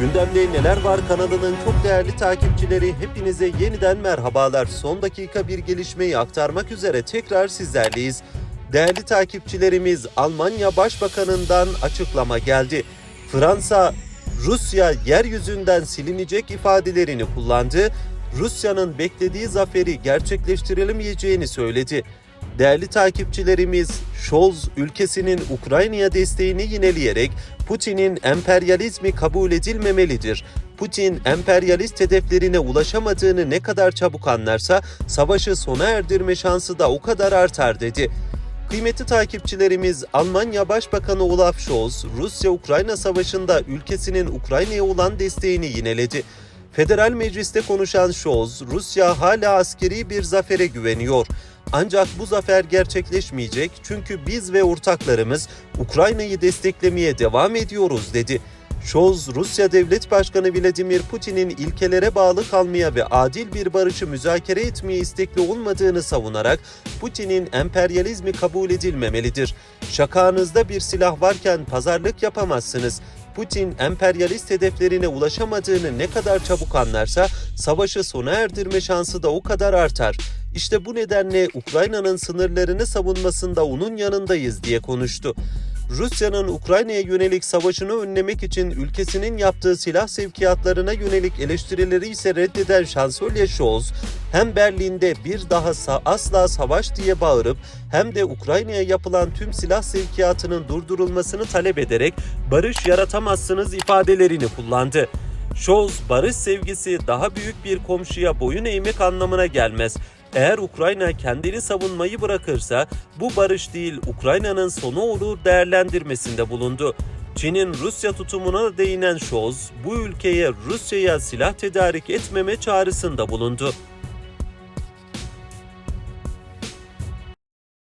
Gündemde Neler Var kanalının çok değerli takipçileri hepinize yeniden merhabalar. Son dakika bir gelişmeyi aktarmak üzere tekrar sizlerleyiz. Değerli takipçilerimiz Almanya Başbakanı'ndan açıklama geldi. Fransa, Rusya yeryüzünden silinecek ifadelerini kullandı. Rusya'nın beklediği zaferi gerçekleştirilemeyeceğini söyledi. Değerli takipçilerimiz, Scholz ülkesinin Ukrayna'ya desteğini yineleyerek Putin'in emperyalizmi kabul edilmemelidir. Putin emperyalist hedeflerine ulaşamadığını ne kadar çabuk anlarsa savaşı sona erdirme şansı da o kadar artar dedi. Kıymetli takipçilerimiz Almanya Başbakanı Olaf Scholz, Rusya-Ukrayna savaşında ülkesinin Ukrayna'ya olan desteğini yineledi. Federal Meclis'te konuşan Scholz, Rusya hala askeri bir zafere güveniyor. Ancak bu zafer gerçekleşmeyecek çünkü biz ve ortaklarımız Ukrayna'yı desteklemeye devam ediyoruz dedi. Scholz, Rusya Devlet Başkanı Vladimir Putin'in ilkelere bağlı kalmaya ve adil bir barışı müzakere etmeye istekli olmadığını savunarak Putin'in emperyalizmi kabul edilmemelidir. Şakağınızda bir silah varken pazarlık yapamazsınız. Putin emperyalist hedeflerine ulaşamadığını ne kadar çabuk anlarsa savaşı sona erdirme şansı da o kadar artar. İşte bu nedenle Ukrayna'nın sınırlarını savunmasında onun yanındayız diye konuştu. Rusya'nın Ukrayna'ya yönelik savaşını önlemek için ülkesinin yaptığı silah sevkiyatlarına yönelik eleştirileri ise reddeden Şansölye Scholz, hem Berlin'de bir daha asla savaş diye bağırıp hem de Ukrayna'ya yapılan tüm silah sevkiyatının durdurulmasını talep ederek barış yaratamazsınız ifadelerini kullandı. Scholz, barış sevgisi daha büyük bir komşuya boyun eğmek anlamına gelmez. Eğer Ukrayna kendini savunmayı bırakırsa bu barış değil Ukrayna'nın sonu olur değerlendirmesinde bulundu. Çin'in Rusya tutumuna değinen Scholz, bu ülkeye Rusya'ya silah tedarik etmeme çağrısında bulundu.